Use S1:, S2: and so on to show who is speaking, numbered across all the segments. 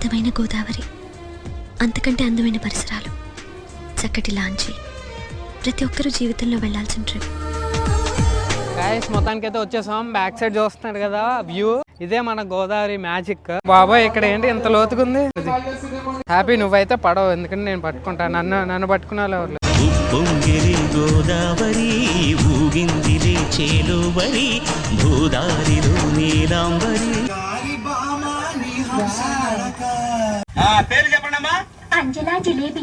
S1: అందమైన గోదావరి అంతకంటే అందమైన పరిసరాలు. చక్కటి లాంచి. ప్రతి ఒక్కరూ జీవితంలో వెళ్ళాల్సిన ట్రిప్.
S2: గాయస్ మొత్తానికి అయితే వచ్చేసాం. బ్యాక్ సైడ్ చూస్తున్నారు కదా వ్యూ ఇదే మన గోదావరి మ్యాజిక్ బాబాయ్ ఇక్కడ ఏంటి ఇంత లోతుకుంది హ్యాపీ నువ్వైతే పడవు. ఎందుకంటే నేను పట్టుకుంటా. నన్ను నన్ను పట్టుకునే వాళ్ళు
S3: గోదావరి ఊగిందిలే చేలోవరి భూదారిలో నీలాంబరి.
S4: పేరు చెప్పండి అమ్మా
S5: అంజలా జిలేబీ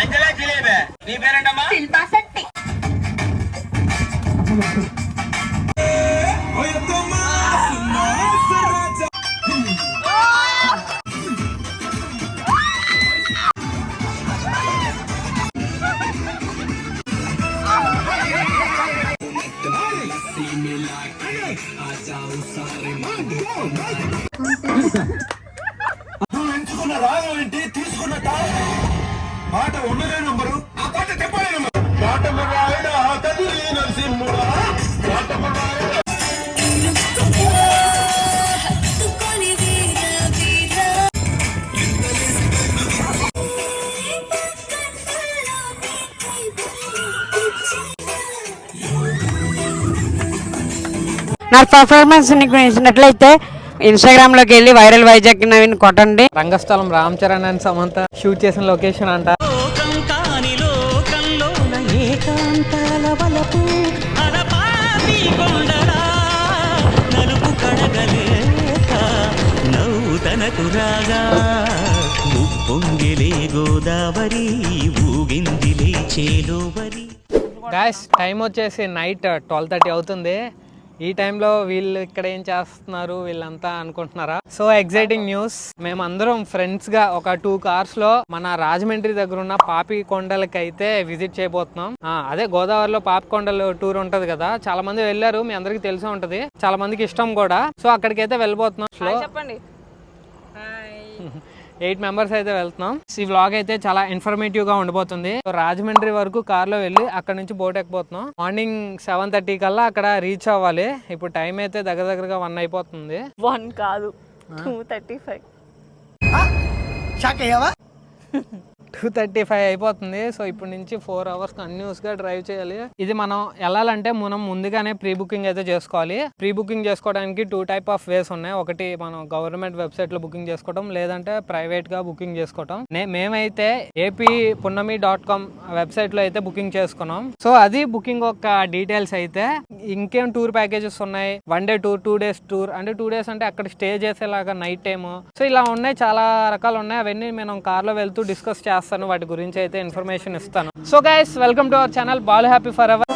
S4: అంజలా జిలేబే నీ పేరేంటమ్మా
S5: శిల్పా శెట్టి
S4: ఎంచుకున్న పాట ఉన్నదే నంబరు ఆ పాట చెప్పలే నంబరు. నరసింహుడా.
S6: నా పర్ఫార్మెన్స్ నీకు నచ్చినట్లయితే ఇన్స్టాగ్రామ్లోకి వెళ్ళి వైరల్ వైజాగ్ నవీన్ కొట్టండి.
S2: రంగస్థలం రామ్ చరణ్ అండ్ సమంత షూట్ చేసిన లొకేషన్ అంట.
S3: నౌతనకు రాగా ఉప్పొంగిలే గోదావరి ఊగిందిలే చేలోవరి.
S2: గాయస్ టైం వచ్చేసి నైట్ ట్వెల్వ్ థర్టీ అవుతుంది. ఈ టైంలో వీళ్ళు ఇక్కడ ఏం చేస్తున్నారు వీళ్ళంతా అనుకుంటున్నారా? సో ఎగ్జైటింగ్ న్యూస్ మేము అందరం ఫ్రెండ్స్గా ఒక టూ కార్స్లో మన రాజమండ్రి దగ్గర ఉన్న పాపి కొండలకి అయితే విజిట్ చేయబోతున్నాం. ఆ, అదే గోదావరిలో పాపి కొండలు టూర్ ఉంటది కదా. చాలా మంది వెళ్ళారు మీ అందరికి తెలిసే ఉంటది. చాలా మందికి ఇష్టం కూడా. సో అక్కడికైతే వెళ్ళిపోతున్నాం
S6: చెప్పండి.
S2: ఎయిట్ మెంబర్స్ అయితే వెళ్తున్నాం. ఈ వ్లాగ్ అయితే చాలా ఇన్ఫర్మేటివ్గా ఉండిపోతుంది సో రాజమండ్రి వరకు కార్లో వెళ్ళి అక్కడ నుంచి బోట్ ఎక్కిపోతున్నాం. మార్నింగ్ సెవెన్ థర్టీ కల్లా అక్కడ రీచ్ అవ్వాలి. ఇప్పుడు టైం అయితే దగ్గర దగ్గరగా వన్ అయిపోతుంది.
S6: వన్ కాదు. Two thirty five
S2: two thirty five అయిపోతుంది. సో ఇప్పుడు నుంచి ఫోర్ అవర్స్ కంటిన్యూస్గా డ్రైవ్ చేయాలి. ఇది మనం వెళ్ళాలంటే మనం ముందుగానే ప్రీ బుకింగ్ అయితే చేసుకోవాలి. ప్రీ బుకింగ్ చేసుకోవడానికి టూ టైప్ ఆఫ్ వేస్ ఉన్నాయి. ఒకటి మనం గవర్నమెంట్ వెబ్సైట్లో బుకింగ్ చేసుకోవడం లేదంటే ప్రైవేట్గా బుకింగ్ చేసుకోవడం నే- మేమైతే ఏపీ పున్నమి డాట్ కామ్ వెబ్సైట్లో అయితే బుకింగ్ చేసుకున్నాం. సో అది బుకింగ్ ఒక డీటెయిల్స్ అయితే ఇంకేం టూర్ ప్యాకేజెస్ ఉన్నాయి? One day tour two days tour. అంటే టూ డేస్ అంటే అక్కడ స్టే చేసేలాగా నైట్ టైము. సో ఇలా ఉన్నాయి చాలా రకాలు ఉన్నాయి. అవన్నీ మనం కార్లో వెళ్తూ డిస్కస్ చేస్తాం. రాస్తాను వాటి గురించి అయితే ఇన్ఫర్మేషన్ ఇస్తాను. So guys welcome to our channel ball happy forever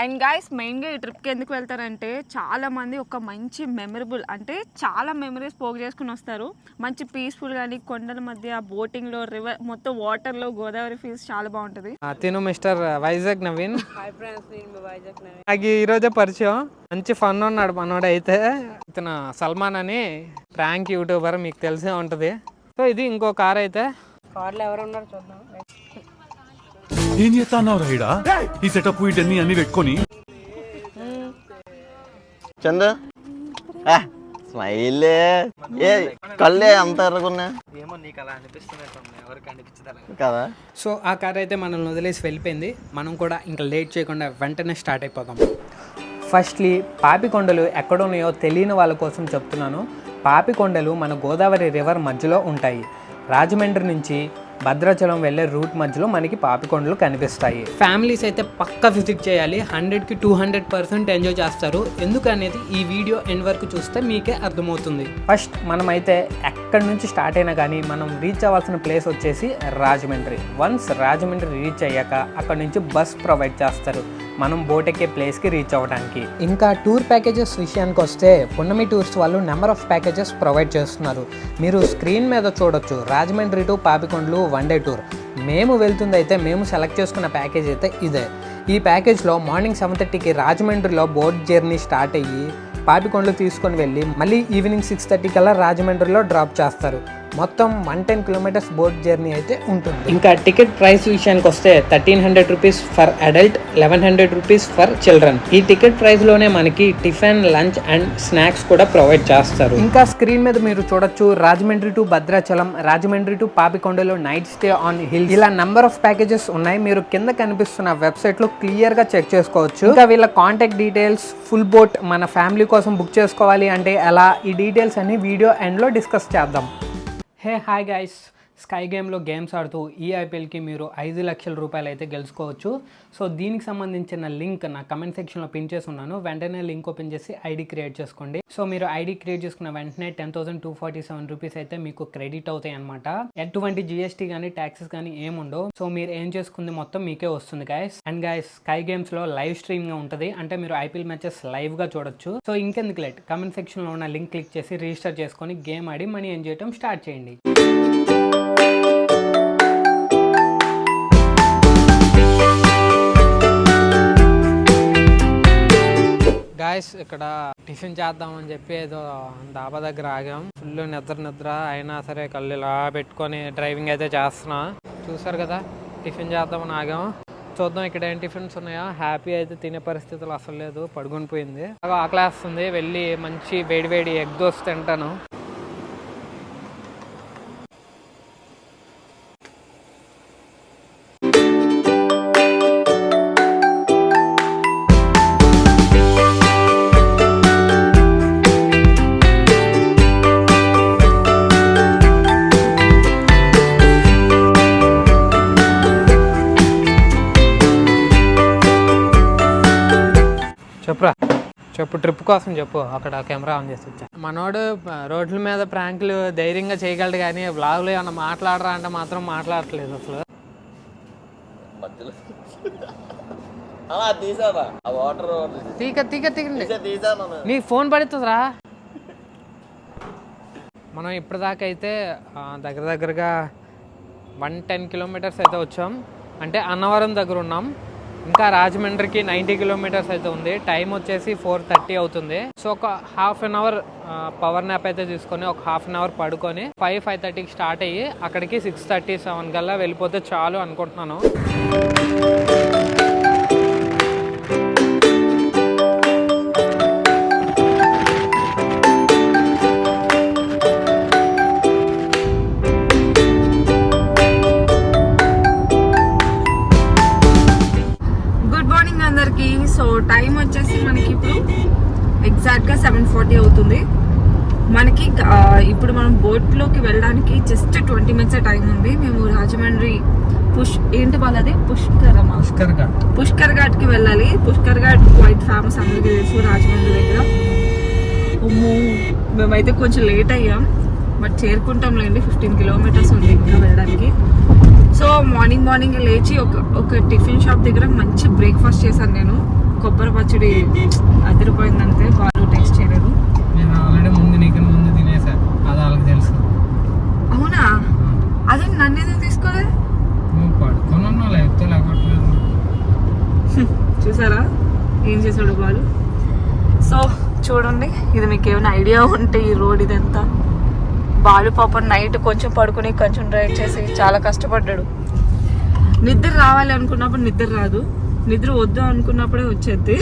S6: and guys మెయిన్గా ఈ ట్రిప్కి ఎందుకు వెళ్తారంటే చాలా మంది ఒక మంచి మెమరబుల్ అంటే చాలా మెమరీస్ పోగు చేసుకుని వస్తారు. మంచి పీస్ఫుల్ కానీ కొండల మధ్య బోటింగ్లో రివర్ మొత్తం వాటర్లో గోదావరి ఫీల్స్ చాలా బాగుంటుంది.
S2: తిను మిస్టర్ వైజాగ్ నవీన్ నాకు ఈ రోజే పరిచయం. మంచి ఫన్ ఉన్నాడు మనోడు అయితే ఇతను సల్మాన్ అని ప్రాంక్ యూట్యూబర్ మీకు తెలిసే ఉంటది. సో ఇది ఇంకో కార్ అయితే.
S7: ఏం చేస్తాన్నావు రైడా ఈ సెటప్ వీటన్ని అన్ని పెట్టుకొని.
S8: చందు. స్మైల్. ఏ కళ్ళే అంత ఎర్రకున్నా కదా.
S2: సో ఆ కార్ అయితే మనల్ని వదిలేసి వెళ్ళిపోయింది. మనం కూడా ఇంకా లేట్ చేయకుండా వెంటనే స్టార్ట్ అయిపోదాం. ఫస్ట్లీ పాపికొండలు ఎక్కడున్నాయో తెలియని వాళ్ళ కోసం చెప్తున్నాను. పాపికొండలు మన గోదావరి రివర్ మధ్యలో ఉంటాయి. రాజమండ్రి నుంచి భద్రాచలం వెళ్ళే రూట్ మధ్యలో మనకి పాపికొండలు కనిపిస్తాయి. ఫ్యామిలీస్ అయితే పక్కా విజిట్ చేయాలి. హండ్రెడ్కి టూ హండ్రెడ్ పర్సెంట్ ఎంజాయ్ చేస్తారు. ఎందుకనేది ఈ వీడియో ఎండ్ వరకు చూస్తే మీకే అర్థమవుతుంది. ఫస్ట్ మనమైతే ఎక్కడి నుంచి స్టార్ట్ అయినా కానీ మనం రీచ్ అవ్వాల్సిన ప్లేస్ వచ్చేసి రాజమండ్రి. వన్స్ రాజమండ్రి రీచ్ అయ్యాక అక్కడ నుంచి బస్ ప్రొవైడ్ చేస్తారు. మనం బోట్ ఎక్కే ప్లేస్కి రీచ్ అవ్వడానికి ఇంకా టూర్ ప్యాకేజెస్ విషయానికి వస్తే పున్నమి టూర్స్ వాళ్ళు నెంబర్ ఆఫ్ ప్యాకేజెస్ ప్రొవైడ్ చేస్తున్నారు. మీరు స్క్రీన్ మీద చూడొచ్చు. Rajahmundry to Papikondalu one day tour మేము వెళ్తుంది అయితే మేము సెలెక్ట్ చేసుకున్న ప్యాకేజ్ అయితే ఇదే. ఈ ప్యాకేజ్లో మార్నింగ్ సెవెన్ థర్టీకి రాజమండ్రిలో బోట్ జర్నీ స్టార్ట్ అయ్యి పాపికొండలు తీసుకొని వెళ్ళి మళ్ళీ ఈవినింగ్ సిక్స్ థర్టీ కల్లా రాజమండ్రిలో డ్రాప్ చేస్తారు. మొత్తం one ten kilometres boat journey అయితే ఉంటుంది. ఇంకా టికెట్ ప్రైస్ విషయానికి వస్తే thirteen hundred rupees for adult eleven hundred rupees for children ఈ టికెట్ ప్రైస్లోనే మనకి టిఫిన్ లంచ్ అండ్ స్నాక్స్ కూడా ప్రొవైడ్ చేస్తారు. ఇంకా స్క్రీన్ మీద మీరు చూడొచ్చు రాజమండ్రి టు భద్రాచలం రాజమండ్రి టు పాపికొండలో నైట్ స్టే ఆన్ హిల్ ఇలా నంబర్ ఆఫ్ ప్యాకేజెస్ ఉన్నాయి. మీరు కింద కనిపిస్తున్న వెబ్సైట్లో క్లియర్గా చెక్ చేసుకోవచ్చు. ఇంకా వీళ్ళ కాంటాక్ట్ డీటెయిల్స్ ఫుల్ బోట్ మన ఫ్యామిలీ కోసం బుక్ చేసుకోవాలి అంటే ఎలా? ఈ డీటెయిల్స్ అన్ని వీడియో ఎండ్లో డిస్కస్ చేద్దాం. హే హాయ్ గైస్ స్కై గేమ్లో గేమ్స్ ఆడుతూ ఈ ఐపీఎల్కి మీరు ఐదు లక్షల రూపాయలు అయితే గెలుచుకోవచ్చు. సో దీనికి సంబంధించిన లింక్ నా కమెంట్ సెక్షన్లో పిన్ చేసి ఉన్నాను వెంటనే లింక్ ఓపెన్ చేసి ఐడి క్రియేట్ చేసుకోండి. సో మీరు ఐడి క్రియేట్ చేసుకున్న వెంటనే ten thousand two forty seven rupees అయితే మీకు క్రెడిట్ అవుతాయి అనమాట ఎటువంటి జిఎస్టీ కానీ ట్యాక్సెస్ కానీ ఏముండవు సో మీరు ఏం చేసుకుంది మొత్తం మీకే వస్తుంది గైస్ అండ్ గైస్ స్కై గేమ్స్లో లైవ్ స్ట్రీమ్గా ఉంటుంది. అంటే మీరు ఐపీఎల్ మ్యాచెస్ లైవ్గా చూడొచ్చు. సో ఇంకెందుకు లేట్ కమెంట్ సెక్షన్లో ఉన్న లింక్ క్లిక్ చేసి రిజిస్టర్ చేసుకొని గేమ్ ఆడి మనీ ఎంజాయ్ చేయడం స్టార్ట్ చేయండి. గాయస్ ఇక్కడ టిఫిన్ చేద్దామని చెప్పి ఏదో డాబా దగ్గర ఆగాం. ఫుల్ నిద్ర నిద్ర అయినా సరే కళ్ళు ఇలా పెట్టుకొని డ్రైవింగ్ అయితే చేస్తున్నా. చూసారు కదా టిఫిన్ చేద్దామని ఆగాం. చూద్దాం ఇక్కడ ఏం టిఫిన్స్ ఉన్నాయో. హ్యాపీ అయితే తినే పరిస్థితులు అసలు లేదు పడుకొని పోయింది. ఆకలేస్తుంది. వెళ్ళి మంచి వేడి వేడి ఎగ్ దోశ తింటాను. చెప్పు ట్రిప్ కోసం చెప్పు అక్కడ కెమెరా ఆన్ చేసి వచ్చా. మనోడు రోడ్ల మీద ప్రాంకులు ధైర్యంగా చేయగలడు కానీ బ్లాగ్లో ఏమన్నా మాట్లాడరా అంటే మాత్రం మాట్లాడట్లేదు అసలు. తీక తీకండి. ఫోన్ పడుతుందిరా. మనం ఇప్పటిదాకా అయితే దగ్గర దగ్గరగా వన్ టెన్ కిలోమీటర్స్ అయితే వచ్చాం. అంటే అన్నవరం దగ్గర ఉన్నాం. ఇంకా రాజమండ్రికి నైంటీ కిలోమీటర్స్ అయితే ఉంది. టైం వచ్చేసి ఫోర్ థర్టీ అవుతుంది. సో ఒక half an hour power nap అయితే తీసుకొని ఒక హాఫ్ అన్ అవర్ పడుకొని ఫైవ్ ఫైవ్ థర్టీకి స్టార్ట్ అయ్యి అక్కడికి సిక్స్ థర్టీ సెవెన్ కల్లా వెళ్ళిపోతే చాలు అనుకుంటున్నాను.
S9: సో టైం వచ్చేసి మనకి ఇప్పుడు ఎగ్జాక్ట్గా సెవెన్ ఫార్టీ అవుతుంది. మనకి ఇప్పుడు మనం బోట్లోకి వెళ్ళడానికి జస్ట్ ట్వంటీ మినిట్స్ టైం ఉంది. మేము రాజమండ్రి పుష్ ఏంటి వాళ్ళది? పుష్కరమా?
S2: పుష్కర్ ఘాట్.
S9: పుష్కర్ ఘాట్కి వెళ్ళాలి. పుష్కర్ ఘాట్ క్వైట్ ఫేమస్ అందరికీ తెలుసు రాజమండ్రి దగ్గర. మేమైతే కొంచెం లేట్ అయ్యాం. బట్ చేరుకుంటాంలేండి ఫిఫ్టీన్ కిలోమీటర్స్ ఉంది ఇంకా వెళ్ళడానికి. సో మార్నింగ్ మార్నింగ్ లేచి ఒక ఒక టిఫిన్ షాప్ దగ్గర మంచి బ్రేక్ఫాస్ట్ చేశాను నేను. కొబ్బరి పచ్చడి అదిరిపోయిందంతే వాళ్ళు టేస్ట్ చేయలేదు.
S2: నేను ఆల్రెడీ ముందు నీకు ముందు తినేసా. అది వాళ్ళకి తెలుసు.
S9: అవునా? అదే నన్ను ఎందుకు తీసుకోలేదు
S2: నువ్వు పడుకొని ఉన్నావు లేకపోతే లేకపోవట్లేదు.
S9: చూసారా? ఏం చేశాడు బాలు? సో చూడండి ఇది మీకు ఏమైనా ఐడియా ఉంటే ఈ రోడ్ ఇదంతా. బాలు పాపం నైట్ కొంచెం పడుకుని కొంచెం డ్రైవ్ చేసి చాలా కష్టపడ్డాడు. నిద్ర రావాలి అనుకున్నప్పుడు నిద్ర రాదు. నిద్ర వద్దు అనుకున్నప్పుడే వచ్చేది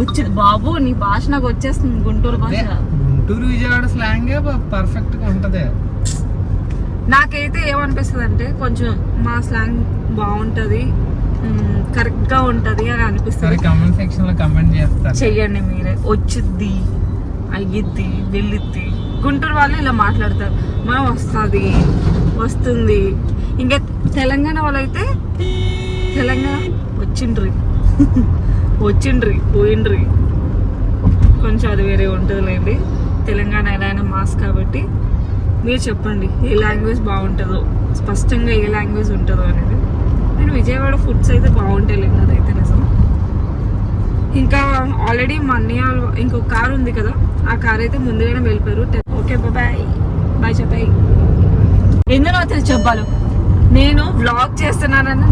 S9: వచ్చేది బాబు నీ భాష నాకు వచ్చేస్తుంది గుంటూరు భాష.
S2: గుంటూరు విజయవాడ స్లాంగ్ పర్ఫెక్ట్గా ఉంటది.
S9: నాకైతే ఏమనిపిస్తుంది అంటే కొంచెం మా స్లాంగ్ బాగుంటుంది కరెక్ట్గా ఉంటది అని అనిపిస్తుంది.
S2: కమెంట్ సెక్షన్లో కమెంట్ చేస్తారు
S9: చెయ్యండి మీరే. వచ్చిద్ది అయ్యిద్ది వెళ్ళిద్ది. గుంటూరు వాళ్ళు ఇలా మాట్లాడతారు. మనం వస్తుంది వస్తుంది. ఇంకా తెలంగాణ వాళ్ళైతే తెలంగాణ వచ్చిండ్రి. వచ్చిండ్రి పోయిండ్రి. కొంచెం అది వేరే ఉంటుందిలేండి. తెలంగాణ ఎలా అయినా మాస్ కాబట్టి మీరు చెప్పండి ఏ లాంగ్వేజ్ బాగుంటుందో స్పష్టంగా ఏ లాంగ్వేజ్ ఉంటుందో అనేది. నేను విజయవాడ ఫుడ్స్ అయితే బాగుంటాయిలేండి అదైతే నిజం. ఇంకా ఆల్రెడీ మా అన్నయ్య ఇంకొక కార్ ఉంది కదా ఆ కార్ అయితే ముందుగానే వెళ్ళిపోయారు. ఓకే బాయ్ బాయ్ చెప్పాయి. ఎందులో తెలిసి చెప్పాలి? నేను వ్లాగ్ చేస్తున్నానని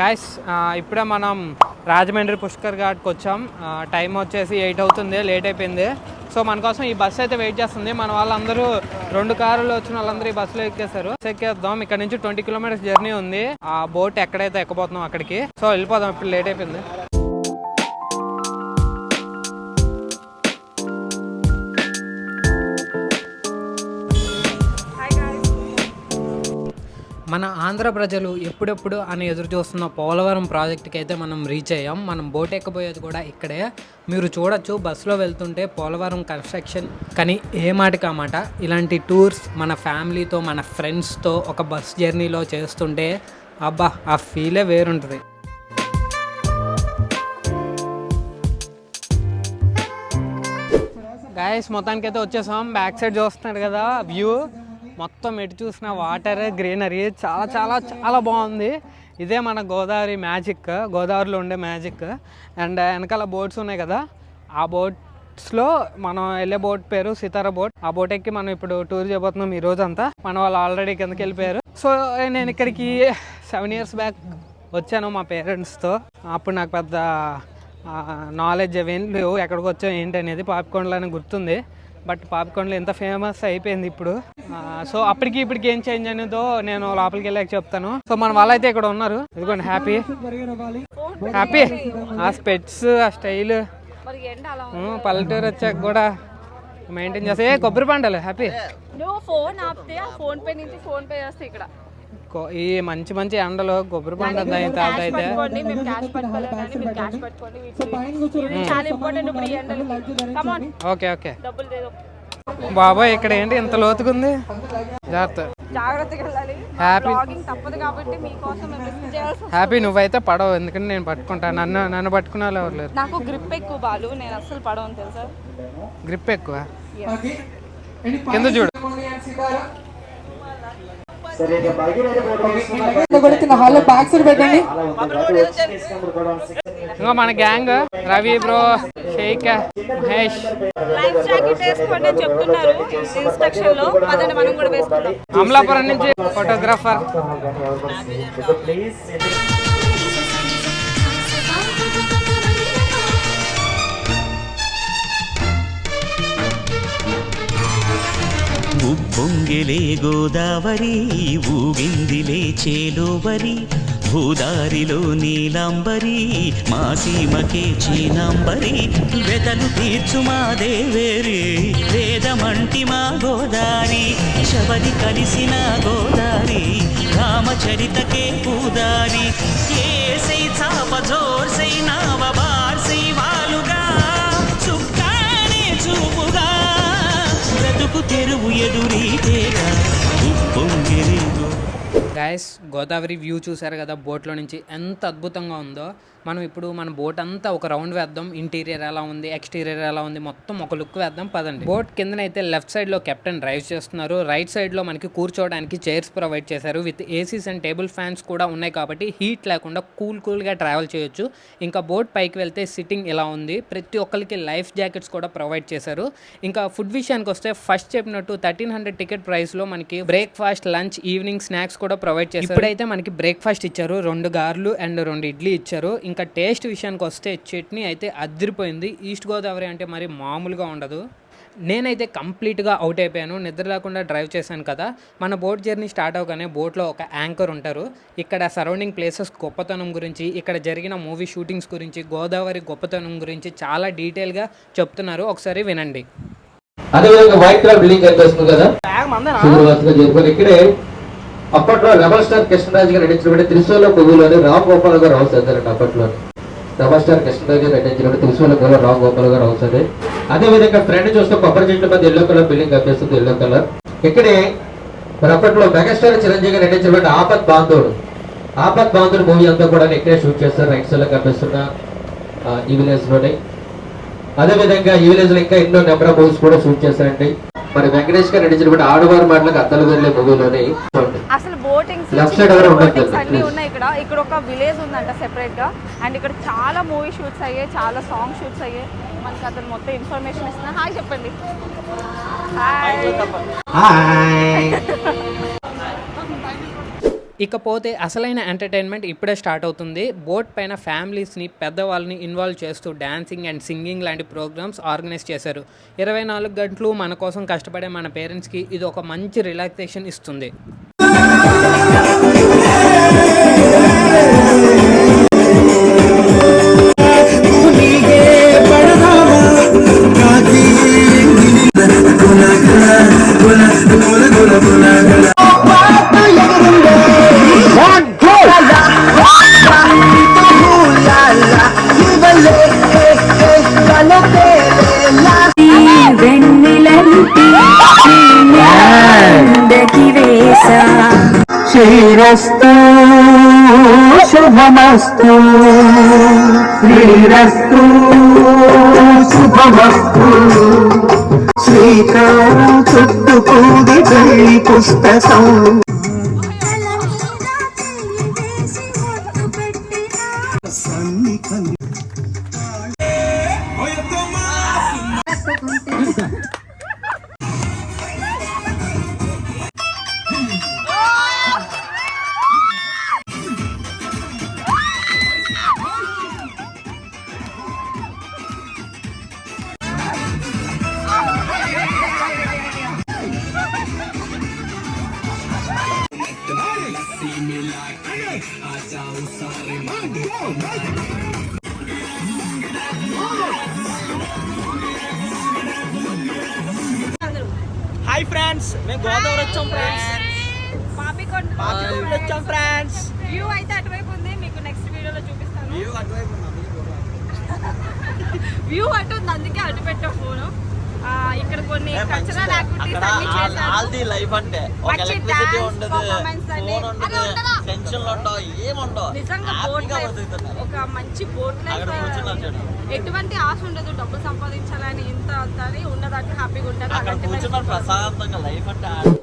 S2: గాయస్ ఇప్పుడే మనం రాజమండ్రి పుష్కర్ ఘాట్కి వచ్చాం. టైం వచ్చేసి ఎయిట్ అవుతుంది లేట్ అయిపోయింది. సో మన కోసం ఈ బస్సు అయితే వెయిట్ చేస్తుంది. మన వాళ్ళందరూ రెండు కారులు వచ్చిన వాళ్ళందరూ ఈ బస్సులో ఎక్కేశారు. బస్సు ఎక్కేద్దాం. ఇక్కడ నుంచి ట్వంటీ కిలోమీటర్స్ జర్నీ ఉంది. ఆ బోట్ ఎక్కడైతే ఎక్కబోతున్నాం అక్కడికి. సో వెళ్ళిపోదాం. ఇప్పుడు లేట్ అయిపోయింది. మన ఆంధ్ర ప్రజలు ఎప్పుడెప్పుడు అని ఎదురు చూస్తున్న పోలవరం ప్రాజెక్ట్కి అయితే మనం రీచ్ అయ్యాం. మనం బోట్ ఎక్కబోయేది కూడా ఇక్కడే. మీరు చూడొచ్చు బస్సులో వెళ్తుంటే పోలవరం కన్స్ట్రక్షన్ కానీ ఏ మాటకి ఆ మాట. ఇలాంటి టూర్స్ మన ఫ్యామిలీతో మన ఫ్రెండ్స్తో ఒక బస్ జర్నీలో చేస్తుంటే అబ్బా ఆ ఫీలే వేరుంటుంది. గాయస్ మొత్తానికి అయితే వచ్చేసాం. బ్యాక్ సైడ్ చూస్తున్నారు కదా వ్యూ మొత్తం ఎటు చూసిన వాటర్ గ్రీనరీ చాలా చాలా చాలా బాగుంది. ఇదే మన గోదావరి మ్యాజిక్ గోదావరిలో ఉండే మ్యాజిక్ అండ్ వెనకాల బోట్స్ ఉన్నాయి కదా. ఆ బోట్స్లో మనం వెళ్ళే బోట్ పేరు సితారా బోట్ ఆ బోట్ ఎక్కి మనం ఇప్పుడు టూర్ చేయబోతున్నాం ఈ రోజంతా. మన వాళ్ళు ఆల్రెడీ కిందకి వెళ్ళిపోయారు. సో నేను ఇక్కడికి సెవెన్ ఇయర్స్ బ్యాక్ వచ్చాను మా పేరెంట్స్తో అప్పుడు నాకు పెద్ద నాలెడ్జ్ అవేం లేవు. ఎక్కడికి వచ్చాం ఏంటి అనేది పాపికొండలు అని గుర్తుంది. బట్ పాపికొండలు ఎంత ఫేమస్ అయిపోయింది ఇప్పుడు. సో అప్పటికి ఇప్పటికి ఏం చేంజ్ అనేదో నేను లోపలికి వెళ్ళాక చెప్తాను. సో మన వాళ్ళైతే ఇక్కడ ఉన్నారు. ఇదిగోండి హ్యాపీ. హ్యాపీ. ఆ స్పెట్స్ ఆ స్టైల్. పల్లెటూరు వచ్చాక కూడా మెయింటైన్ చేస్తే. కొబ్బరి పంటలు హ్యాపీ.
S6: ఫోన్ ఆపితే ఫోన్ పే నుంచి ఫోన్ పే చేస్తే ఇక్కడ.
S2: ఈ మంచి మంచి ఎండలో కొబ్బరి పంట తాత అయితే ఓకే ఓకే బాబాయ్ ఇక్కడ ఏంటి ఇంత లోతుకుంది జాగ్రత్త. హ్యాపీ నువ్వైతే పడవు ఎందుకంటే నేను పట్టుకుంటా. నన్ను నన్ను పట్టుకునే వాళ్ళు ఎవరు లేరు.
S6: నాకు గ్రిప్ ఎక్కువ బాలు నేను అస్సలు పడవని తెలుసా?
S2: గ్రిప్ ఎక్కువ? కింద చూడు.
S10: హాల్లో పెట్టండి.
S2: ఇంకో మన gang Ravi bro Shaik Mahesh.
S6: Life jacket వేసుకోండి అని చెప్తున్నారు. ఇన్స్ట్రక్షన్లో అదని మనం కూడా వేసుకుందాం.
S2: అమలాపురం నుంచి ఫోటోగ్రాఫర్
S3: ఉప్పొంగిలే గోదావరి ఊగిందిలే చేలోవరి భూదారిలో నీలాంబరి మా సీమకే చీనాంబరి వెదలు తీర్చు మా దేవేరి వేదమంటి మా గోదారి శబరి కలిసిన గోదారి రామచరితకే పూదారి ఏ చాప జోర్సై తెరువు
S2: గాయస్ గోదావరి వ్యూ చూసారు కదా బోట్లో నుంచి ఎంత అద్భుతంగా ఉందో. మనం ఇప్పుడు మన బోట్ అంతా ఒక రౌండ్ వేద్దాం. ఇంటీరియర్ ఎలా ఉంది? ఎక్స్టీరియర్ ఎలా ఉంది? మొత్తం ఒక లుక్ వేద్దాం. పదండి. బోట్ కిందనైతే లెఫ్ట్ సైడ్లో కెప్టెన్ డ్రైవ్ చేస్తున్నారు. రైట్ సైడ్లో మనకి కూర్చోవడానికి చైర్స్ ప్రొవైడ్ చేశారు. With ACs and table fans కూడా ఉన్నాయి కాబట్టి హీట్ లేకుండా కూల్ కూల్గా ట్రావెల్ చేయొచ్చు. ఇంకా బోట్ పైకి వెళ్తే సిట్టింగ్ ఇలా ఉంది. ప్రతి ఒక్కరికి లైఫ్ జాకెట్స్ కూడా ప్రొవైడ్ చేశారు. ఇంకా ఫుడ్ విషయానికి వస్తే ఫస్ట్ చెప్పినట్టు థర్టీన్ హండ్రెడ్ టికెట్ ప్రైస్లో మనకి బ్రేక్ఫాస్ట్ లంచ్ ఈవినింగ్ స్నాక్స్ కూడా ప్రొవైడ్ చేశారు. ఇప్పుడైతే మనకి బ్రేక్ఫాస్ట్ ఇచ్చారు. రెండు గార్లు అండ్ రెండు ఇడ్లీ ఇచ్చారు. ఇంకా టేస్ట్ విషయానికి వస్తే చట్నీ అయితే అదిరిపోయింది. ఈస్ట్ గోదావరి అంటే మరి మామూలుగా ఉండదు. నేనైతే కంప్లీట్గా అవుట్ అయిపోయాను. నిద్ర లేకుండా డ్రైవ్ చేశాను కదా. మన బోట్ జర్నీ స్టార్ట్ అవగానే బోట్లో ఒక యాంకర్ ఉంటారు. ఇక్కడ సరౌండింగ్ ప్లేసెస్ గొప్పతనం గురించి ఇక్కడ జరిగిన మూవీ షూటింగ్స్ గురించి గోదావరి గొప్పతనం గురించి చాలా డీటెయిల్గా చెప్తున్నారు. ఒకసారి వినండి.
S11: అదేవిధంగా వైట్ బిల్డింగ్ కనిపిస్తుంది కదా. ఇక్కడే అప్పట్లో రెబల్ స్టార్ కృష్ణరాజు గారు నటించినటువంటి త్రిశూల పువ్వులోని రామ్ గోపాల్ గారు హౌస్ అవుతారండి అప్పట్లో. రెబల్ స్టార్ కృష్ణరాజు గారు నటించినటువంటి త్రిశూల పువ్వులో రామ్ గోపాల్ గారు హౌస్ అదే. అదే విధంగా చూస్తే కొబ్బరి చెట్ల మధ్య ఎల్లో కలర్ బిల్డింగ్ కనిపిస్తుంది ఎల్లో కలర్. ఇక్కడే మరి అప్పట్లో మెగాస్టార్ చిరంజీవి గారు నటించినటువంటి ఆపత్ బాంధవుడు. ఆపత్ బాంధవుడు మూవీ అంతా కూడా ఇక్కడే షూట్ చేస్తారు. రైట్ సైడ్లో కనిపిస్తున్న ఈ విలేజ్లోనే. అదే విధంగా ఈ విలేజ్లో ఇంకా ఎన్నో నెంబర్ ఆఫ్ మూవీస్ కూడా షూట్ చేశారండి మరి వెంకటేష్ గారు నటించినటువంటి ఆడవారి మాటలకు అద్దలు వెళ్ళే మూవీలోనే
S6: అసలు
S11: ఎవరు
S6: బోటింగ్స్
S11: కదా,
S6: అన్ని. ఉన్నాయి ఇక్కడ. ఇక్కడ ఒక విలేజ్ ఉందంట సెపరేట్గా. అండ్ ఇక్కడ చాలా మూవీ షూట్స్ అయ్యాయి చాలా సాంగ్ షూట్స్ అయ్యాయి. మనకి అతను మొత్తం ఇన్ఫర్మేషన్ ఇస్తున్నా. హాయ్ చెప్పండి. హాయ్
S2: ఇకపోతే అసలైన ఎంటర్టైన్మెంట్ ఇప్పుడే స్టార్ట్ అవుతుంది. బోట్ పైన ఫ్యామిలీస్ని పెద్దవాళ్ళని ఇన్వాల్వ్ చేస్తూ డ్యాన్సింగ్ అండ్ సింగింగ్ లాంటి ప్రోగ్రామ్స్ ఆర్గనైజ్ చేశారు. ఇరవై నాలుగు గంటలు మన కోసం కష్టపడే మన పేరెంట్స్కి ఇది ఒక మంచి రిలాక్సేషన్ ఇస్తుంది.
S3: శ్రీరస్తు శుభమస్తు. శ్రీరస్తు శుభమస్తు. శ్రీకారం చుట్టుకుంది పుస్తకం.
S8: హాయ్ ఫ్రెండ్స్ మేము గోదావరి వచ్చాం ఫ్రెండ్స్ పాపికొండలు వచ్చాం ఫ్రెండ్స్
S6: వ్యూ అయితే అటువైపు ఉంది. మీకు నెక్స్ట్ వీడియోలో చూపిస్తాను.
S8: వ్యూ అటువైపు ఉన్నాం
S6: వ్యూ అటు ఉంది అందుకే అటు పెట్టా ఫోను. ఇక్కడ కొన్ని కల్చరల్ యాక్టివిటీస్ అన్ని చేశారు.
S8: ఆల్ది లైఫ్ అంటే. ఒక ఎలక్ట్రిసిటీ ఉండదు. ఫోన్ ఉండదు? టెన్షన్లు ఉండవు ఏముండవు.
S6: నిజంగా బోట్ లైఫ్ ఒక మంచి బోట్ లైఫ్
S8: అక్కడ కూర్చున్నారు చూడు.
S6: ఎటువంటి ఆశ ఉండదు. డబ్బులు సంపాదించాలని ఇంత అంత అని ఉన్నదాకా హ్యాపీగా ఉంటారు.
S8: ప్రశాంతంగా లైఫ్ అంటే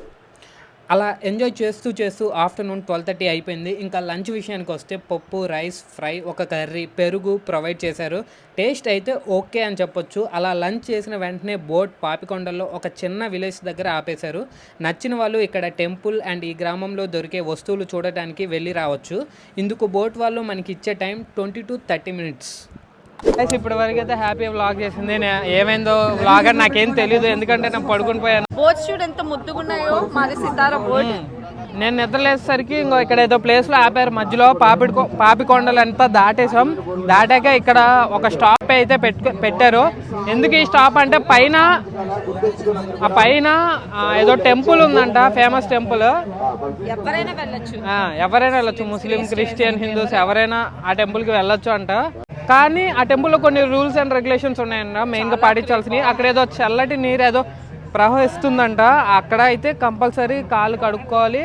S2: అలా ఎంజాయ్ చేస్తూ చేస్తూ ఆఫ్టర్నూన్ ట్వెల్వ్ థర్టీ అయిపోయింది. ఇంకా లంచ్ విషయానికి వస్తే పప్పు రైస్ ఫ్రై ఒక కర్రీ పెరుగు ప్రొవైడ్ చేశారు. టేస్ట్ అయితే ఓకే అని చెప్పొచ్చు. అలా లంచ్ చేసిన వెంటనే బోట్ పాపికొండల్లో ఒక చిన్న విలేజ్ దగ్గర ఆపేశారు. నచ్చిన వాళ్ళు ఇక్కడ టెంపుల్ అండ్ ఈ గ్రామంలో దొరికే వస్తువులు చూడటానికి వెళ్ళి రావచ్చు. ఇందుకు బోట్ వాళ్ళు మనకి ఇచ్చే time twenty to thirty minutes ఇప్పటి వరకు అయితే హ్యాపీ వ్లాగ్ చేసింది. ఏమైందో వ్లాగ్ అని నాకేం తెలియదు ఎందుకంటే నేను పడుకుని పోయాను.
S6: బోట్స్ చూడు ఎంత ముద్దుగా ఉన్నాయో మాది సితార బోట్
S2: నేను నిద్రలేసరికి ఇంకో ఇక్కడ ఏదో ప్లేస్లో ఆపారు. మధ్యలో పాపిడి కొ- పాపికొండలు అంతా దాటేసాం దాటాక ఇక్కడ ఒక స్టాప్ అయితే పెట్టు పెట్టారు. ఎందుకు ఈ స్టాప్ అంటే పైన ఆ పైన ఏదో టెంపుల్ ఉందంట. ఫేమస్ టెంపుల్
S6: ఎవరైనా వెళ్ళొచ్చు.
S2: ఎవరైనా వెళ్ళొచ్చు. ముస్లిం క్రిస్టియన్ హిందూస్ ఎవరైనా ఆ టెంపుల్కి వెళ్ళొచ్చు అంట. కానీ ఆ టెంపుల్లో కొన్ని రూల్స్ అండ్ రెగ్యులేషన్స్ ఉన్నాయంట. మెయిన్గా పాటించాల్సినవి. అక్కడ ఏదో చల్లటి నీరు ఏదో ప్రవహిస్తుందంట. అక్కడ అయితే కంపల్సరీ కాలు కడుక్కోవాలి.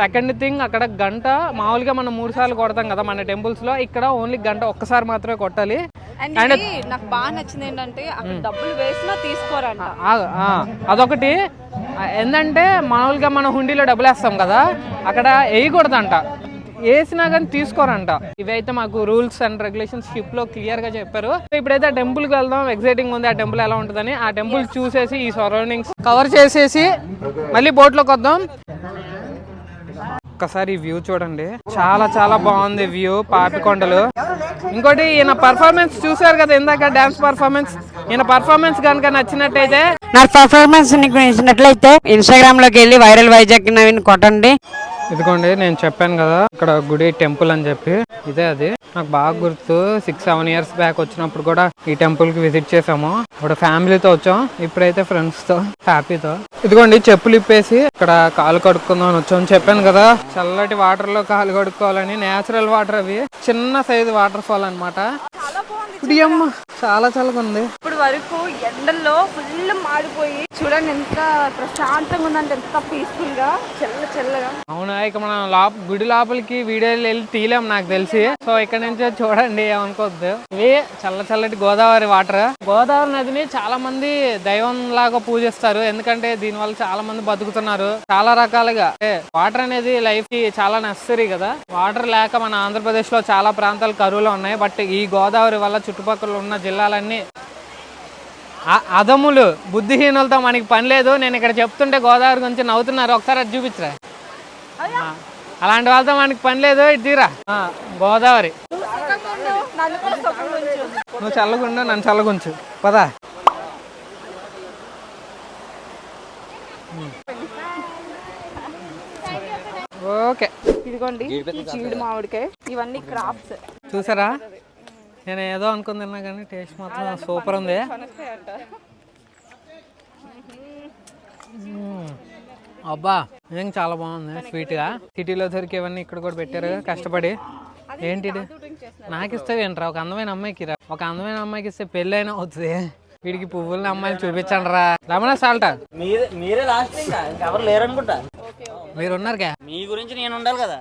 S2: సెకండ్ థింగ్ అక్కడ గంట మామూలుగా మనం మూడు సార్లు కొడతాం కదా మన టెంపుల్స్లో ఇక్కడ ఓన్లీ గంట ఒక్కసారి మాత్రమే కొట్టాలి.
S6: అండ్ నాకు బాగా నచ్చింది ఏంటంటే అక్కడ డబ్బులు వేసినా తీసుకోరంట.
S2: అదొకటి. ఏంటంటే మామూలుగా మనం హుండీలో డబ్బులు వేస్తాం కదా. అక్కడ వేయకూడదంట వేసినా కానీ తీసుకోరంట. ఇవైతే మాకు రూల్స్ అండ్ రెగ్యులేషన్స్ షిప్లో క్లియర్గా చెప్పారు ఇప్పుడైతే ఆ టెంపుల్కి వెళ్దాం ఎగ్జైటింగ్ ఉంది. ఆ టెంపుల్ ఎలా ఉంటుందని ఆ టెంపుల్ చూసేసి ఈ సరౌండింగ్స్ కవర్ చేసేసి మళ్ళీ బోట్లోకి వద్దాం. ఒక్కసారి వ్యూ చూడండి. చాలా చాలా బాగుంది వ్యూ పాపికొండలు. ఇంకోటి ఈయన పర్ఫార్మెన్స్ చూసారు కదా ఇందాక డాన్స్ పర్ఫార్మెన్స్ ఈయన పర్ఫార్మెన్స్ కనుక నచ్చినట్టయితే
S10: నా పర్ఫార్మెన్స్ నీకు నచ్చినట్లయితే ఇన్స్టాగ్రామ్లోకి వెళ్ళి వైరల్ వైజాగ్ నవీన్ కొట్టండి.
S2: ఇదిగోండి నేను చెప్పాను కదా ఇక్కడ గుడి టెంపుల్ అని చెప్పి. ఇదే అది. నాకు బాగా గుర్తు సిక్స్ సెవెన్ ఇయర్స్ బ్యాక్ వచ్చినప్పుడు కూడా ఈ టెంపుల్కి విజిట్ చేసాము ఇప్పుడు ఫ్యామిలీతో వచ్చాం. ఇప్పుడైతే ఫ్రెండ్స్తో హ్యాపీతో ఇదిగోండి చెప్పులు ఇప్పేసి ఇక్కడ కాలు కడుక్కుందాం వచ్చాం. చెప్పాను కదా చల్లటి వాటర్లో కాలు కడుక్కోవాలని నేచురల్ వాటర్ అవి. చిన్న సైజు వాటర్ ఫాల్ అనమాట
S6: చాలా
S2: చల్లగా ఉంది.
S6: వరకు ఎండల్లో ఫుల్ మాడిపోయి చూడండి ఎంత ప్రశాంతంగా ఉందంటే ఎంత పీస్ఫుల్గా చల్ల చల్లగా.
S2: అవునా ఇక మనం లోప గుడి లోపలికి వీడియోలు వెళ్ళి తీలేం నాకు తెలిసి. సో ఇక్కడ నుంచి చూడండి ఏమనుకోవద్దు. ఇవి చల్ల చల్లటి గోదావరి వాటర్ గోదావరి నదిని చాలా మంది దైవం లాగా పూజిస్తారు. ఎందుకంటే దీని వల్ల చాలా మంది బతుకుతున్నారు. చాలా రకాలుగా. వాటర్ అనేది లైఫ్కి చాలా నెసరీ కదా. వాటర్ లేక మన ఆంధ్రప్రదేశ్లో చాలా ప్రాంతాలు కరువులో ఉన్నాయి. బట్ ఈ గోదావరి వల్ల చుట్టుపక్కల ఉన్న జిల్లాలన్నీ అదములు బుద్ధిహీనులతో మనకి పని లేదు. నేను ఇక్కడ చెప్తుంటే గోదావరి గురించి నవ్వుతున్నారు. ఒకసారి అది చూపించరా. అలాంటి వాళ్ళతో మనకి పని లేదు. ఇటు తీరా? ఆ, గోదావరి. నువ్వు చల్లగుండు నన్ను చల్లగుంచు. పదా. ఓకే.
S6: ఇదిగోండి చీడు మామిడికాయ. ఇవన్నీ క్రాప్స్.
S2: చూసారా నేను ఏదో అనుకుని తిన్నా కానీ టేస్ట్ మాత్రం సూపర్ ఉంది. అబ్బా ఏం చాలా బాగుంది స్వీట్గా. సిటీలో దొరికేవన్నీ ఇక్కడ కూడా పెట్టారు కష్టపడి. ఏంటి? నాకు ఇస్తావు ఏంట్రా? ఒక అందమైన అమ్మాయికి రా. ఒక అందమైన అమ్మాయికి ఇస్తే పెళ్ళైనా అవుతుంది. వీడికి పువ్వులని అమ్మాయిలు చూపించండి రా. రమణ సాల్టా.
S8: మీరే మీరే లాస్ట్ ఇంకా ఇంకెవరు లేరనుకుంటా?
S2: మీరు ఉన్నారుగా
S8: మీ గురించి నేను ఉండాలి కదా.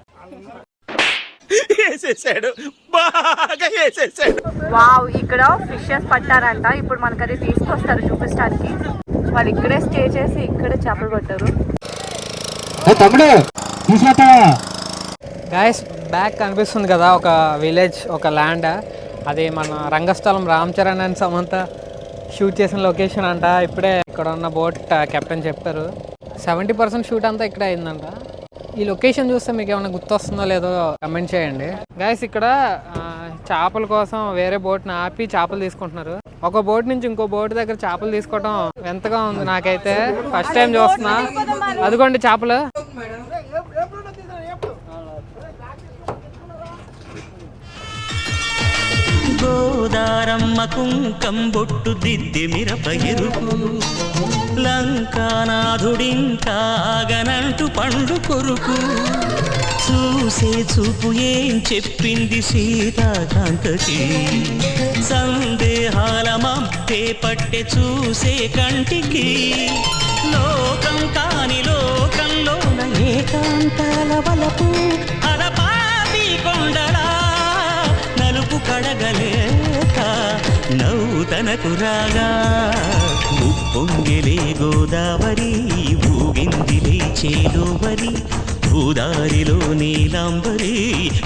S6: వావ్ ఇక్కడ ఫిషెస్ పట్టారంట. ఇప్పుడు మనకు అది తీసుకొస్తారు చూపించడానికి వాళ్ళు ఇక్కడే స్టే చేసి ఇక్కడే చేపలు పట్టారు.
S11: తమ్ముడు
S2: గాయస్ బ్యాక్ కనిపిస్తుంది కదా ఒక విలేజ్ ఒక ల్యాండ్ అది మన రంగస్థలం రామ్ చరణ్ అండ్ సమంత షూట్ చేసిన లొకేషన్ అంట. ఇప్పుడే ఇక్కడ ఉన్న బోట్ కెప్టెన్ చెప్పారు. సెవెంటీ పర్సెంట్ షూట్ అంతా ఇక్కడే అయిందంట. ఈ లొకేషన్ చూస్తే మీకు ఏమైనా గుర్తొస్తుందో లేదో కమెంట్ చేయండి. గాయస్ ఇక్కడ ఆ, చేపల కోసం వేరే బోట్ని ఆపి చేపలు తీసుకుంటున్నారు. ఒక బోట్ నుంచి ఇంకో బోట్ దగ్గర చేపలు తీసుకోవడం ఎంతగా ఉంది నాకైతే. ఫస్ట్ టైం చూస్తున్నా. అదిగోండి చేపలు.
S3: గోదారమ్మ కుంకం బొట్టు దిద్ది మిరప ఎరుపు. లంకానాథుడింకాగనంటూ పండు కొరుకు. చూసే చూపు ఏం చెప్పింది సీతాకాంతకి. సందేహాల మప్పే పట్టె చూసే కంటికి. లోకం కాని లోకంలో ఏకాంతాల వలపు అలపాపి కొండలా. నలుపు కడగలేక నౌతనకు రాగా. ఉప్పొంగిలే గోదావరి ఊగిందిలే చేలోవరి భూదారిలో నీలాంబరి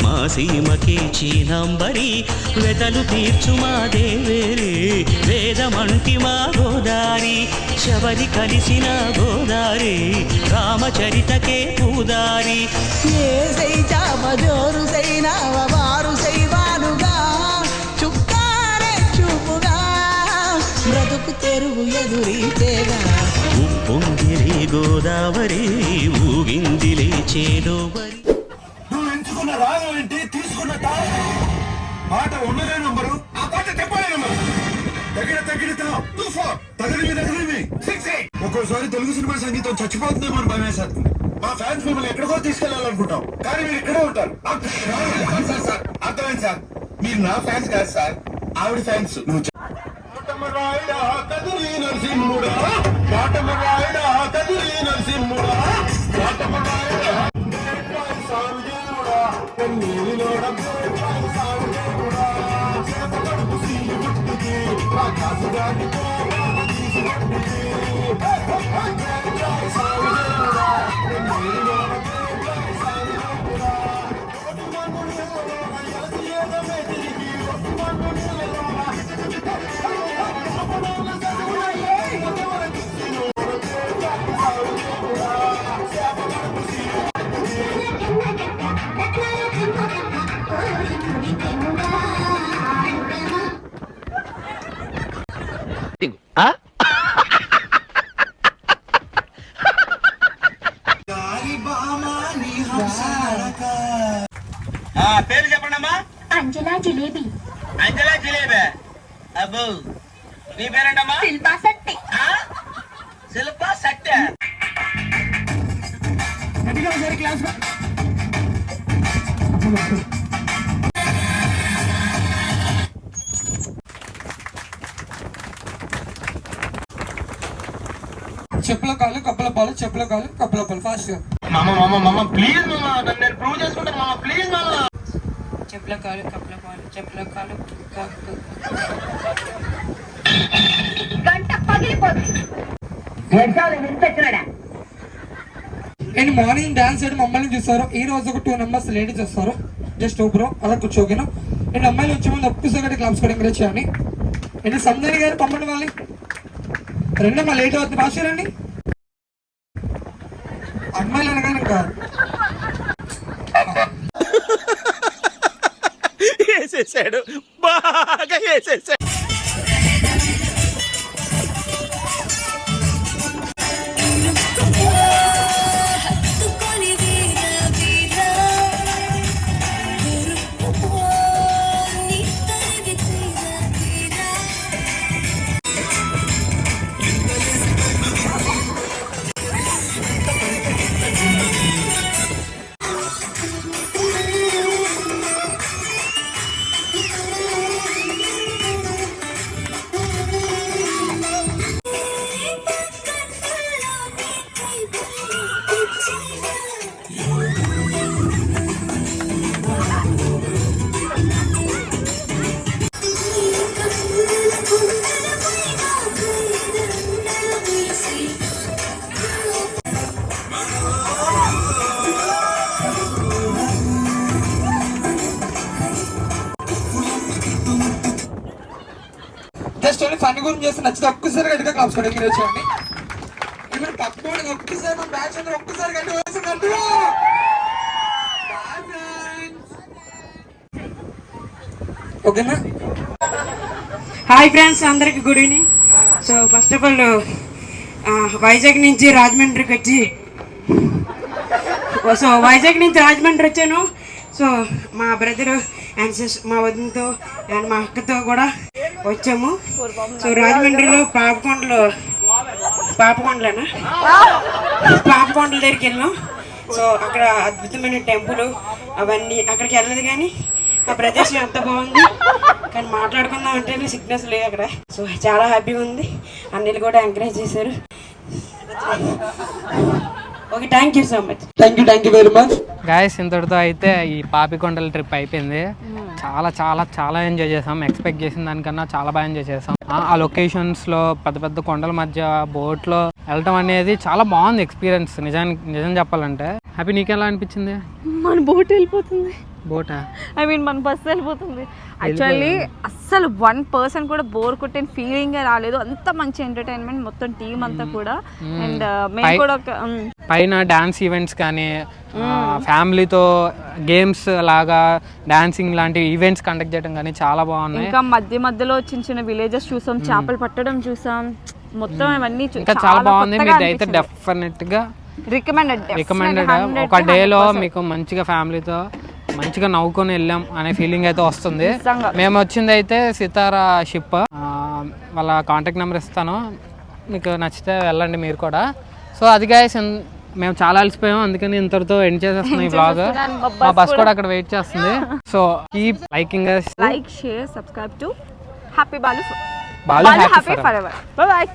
S3: మా సీమకే చీనాంబరి. వెతలు తీర్చు మా దేవేరి వేదమంటి మా గోదారి. శబరి కలిసిన గోదారి రామచరితకే పూదారి. ఏ సై చామజోరు సైనా వారు సైవానుగా బ్రతుకు తెరువు ఎదురీతేగా ఉప్పొంగిరి గోదావరి ఊగిందిలే చేలోవరి
S4: నువ్వు ఎంచుకున్న రాగం ఏంటి? తీసుకున్న పాట ఉన్నదే నంబరు ఆ పాట చెప్పలే నంబరు. తగిన తగిన తుఫాన్ తగిలిమి తగిలిమి సిక్స్ ఎయిట్. ఒక్కోసారి తెలుగు సినిమా సంగీతం చచ్చిపోతుందేమో అని భయమేశారు మా ఫ్యాన్స్ మిమ్మల్ని ఎక్కడికో తీసుకెళ్ళాలనుకుంటాం. కానీ మీరు ఇక్కడే ఉంటారు. అర్థ- సార్, సార్, అర్థమైంది సార్. మీరు నా ఫ్యాన్స్ కాదు సార్. ఆవిడ ఫ్యాన్స్. నువ్వు చె- నరసింహుడా కాటమరాయుడా కదిలి నరసింహుడా కాటమరాయుడా సాగుదేవుడా కన్నీలోడ కన్నీలోడ పేరు చెప్పండి అమ్మా
S5: అంజలా జిలేబీ.
S8: అంజలా జిలేబే. అబ్బో నీ పేరేంటమ్మా?
S5: ఎగ్జామ్ వినిపించినాడా
S3: అండ్ మార్నింగ్ డాన్స్ చేయడం మమ్మల్ని చూస్తారు. ఈ రోజు ఒక టూ మెంబర్స్ లేడీస్ వస్తారు. జస్ట్ ఊపిరం అలా కూర్చోగాను. అండ్ అమ్మాయిలు వచ్చే ముందు ఒక్కసారి క్లాప్స్ కూడా ఎంకరేజ్ చేయండి. అండ్ సంజయ్ గారు పంపండి వాళ్ళని. రెండమ్మ లేట్ అవుతుంది. భాష రండి. అమ్మాయిలు అనగానే కాదు
S8: వేసేసాడు. బాగా వేసేసాడు.
S3: నచ్చితే ఒక్కసారి గట్టిగా క్లాప్స్ కూడా ఎంకరేజ్ చేయండి ఇప్పుడు పక్కన ఒక్కసారి మన బ్యాచ్ అందరూ ఒక్కసారి గట్టిగా వేసి గట్టిగా ఓకేనా?
S10: హాయ్ ఫ్రెండ్స్ అందరికి good evening so first of all Vizag నుంచి రాజమండ్రికి వచ్చి సో వైజాగ్ నుంచి రాజమండ్రి వచ్చాను. సో మా బ్రదర్ అండ్ మా వదినతో అండ్ మా అక్కతో కూడా వచ్చాము. సో రాజమండ్రిలో పాపకొండలో పాపకొండలేనా? పాపకొండల దగ్గరికి వెళ్ళాం. సో అక్కడ అద్భుతమైన టెంపుల్ అవన్నీ అక్కడికి వెళ్ళలేదు కానీ ఆ ప్రదేశం ఎంత బాగుంది? కానీ మాట్లాడుకుందాం అంటే సిగ్నల్స్ లేవు అక్కడ. సో చాలా హ్యాపీగా ఉంది. అన్నిలు కూడా ఎంకరేజ్ చేశారు. Okay thank you so much
S3: thank you thank you very much
S2: guys ఇంతటితో అయితే ఈ పాపికొండల ట్రిప్ అయిపోయింది. చాలా చాలా చాలా ఎంజాయ్ చేసాం. ఎక్స్పెక్ట్ చేసిన దానికన్నా చాలా బాగా ఎంజాయ్ చేసాం. ఆ- ఆ లొకేషన్స్లో పెద్ద పెద్ద కొండల మధ్య బోట్లో వెళ్ళటం అనేది చాలా బాగుంది ఎక్స్పీరియన్స్ నిజానికి నిజం చెప్పాలంటే. హ్యాపీ నీకెలా అనిపించింది?
S6: మన బోట్ వెళ్ళిపోతుంది.
S2: బోటా
S6: ఐ మీన్ మన బస్సు వెళ్ళిపోతుంది. యాక్చువల్లీ అస్సలు వన్ పర్సన్ కూడా బోర్ కొట్టిన ఫీలింగ్ రాలేదు. అంత మంచి ఎంటర్టైన్మెంట్ మొత్తం టీం అంతా కూడా. అండ్ మేము
S2: పై-
S6: కూడా ఒక um,
S2: పైన డాన్స్ ఈవెంట్స్ కానీ ఫ్యామిలీతో గేమ్స్ లాగా డాన్సింగ్ లాంటి ఈవెంట్స్ కండక్ట్ చేయడం కానీ చాలా బాగున్నాయి.
S6: ఇంకా మధ్య మధ్యలో చిన్న చిన్న విలేజెస్ చూసాం చేపలు పట్టడం చూసాం. మొత్తం అవన్నీ
S2: ఇంకా చాలా బాగుంది. మీరు అయితే డెఫినెట్గా
S6: రికమెండెడ్
S2: రికమెండెడ్ ఒక డేలో మీకు మంచిగా ఫ్యామిలీతో మంచిగా నవ్వుకొని వెళ్ళాం అనే ఫీలింగ్ అయితే వస్తుంది. మేము వచ్చింది అయితే సితారా షిప్. వాళ్ళ కాంటాక్ట్ నెంబర్ ఇస్తాను. మీకు నచ్చితే వెళ్ళండి మీరు కూడా. సో అది గాయస్ మేము చాలా అలసిపోయాం. అందుకని ఇంతటితో ఎండ్ చేసేస్తున్నాం ఈ బ్లాగ్.
S6: మా బస్ కూడా-
S2: కూడా అక్కడ వెయిట్ చేస్తుంది. So keep liking
S6: like share subscribe to happy Balu
S2: Balu
S6: happy. Forever bye